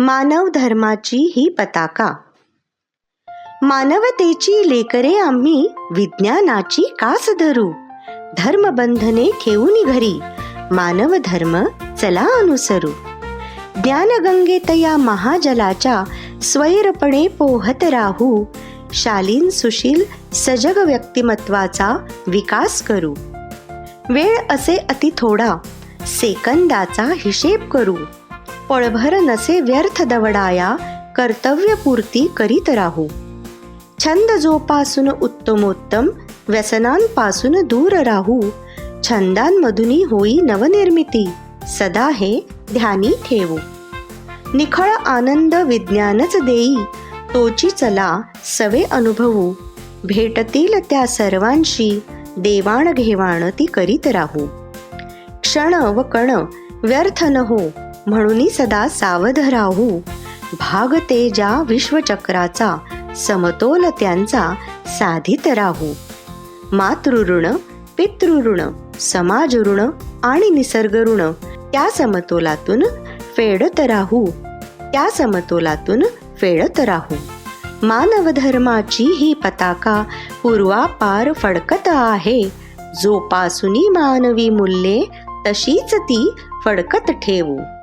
मानव धर्माची ही पताका. मानवतेची लेकरे आम्ही विज्ञानाची कास धरू. धर्मबंधने ठेवून घरी. मानव धर्म चला अनुसरू. ज्ञानगंगेत या महाजलाच्या स्वैरपणे पोहत राहू. शालीन सुशील सजग व्यक्तिमत्वाचा विकास करू. वेळ असे अति थोडा. सेकंदाचा हिशेब करू. पळभर नसे व्यर्थ दवडाया कर्तव्यपूर्ती करीत राहू. छंद जोपासून उत्तमोत्तम व्यसनांपासून दूर राहू. छंदांमधूनही होई नवनिर्मिती सदा हे ध्यानी ठेवू. निखळ आनंद विज्ञानच देई तोची चला सवे अनुभवू. भेटतील त्या सर्वांशी देवाणघेवाण ती करीत राहू. क्षण व कण व्यर्थ न हो म्हणून सदा सावध राहू. भाग तेजा विश्वचक्राचा समतोल त्यांचा साधित राहू. मातृऋण पितृऋण समाज ऋण आणि निसर्ग ऋण त्या समतोलातून फेडत राहू. त्या समतोलातून फेडत राहू. मानव धर्माची ही पताका पूर्वापार फडकत आहे. जोपासुनी मानवी मूल्ये तशीच ती फडकत ठेवू.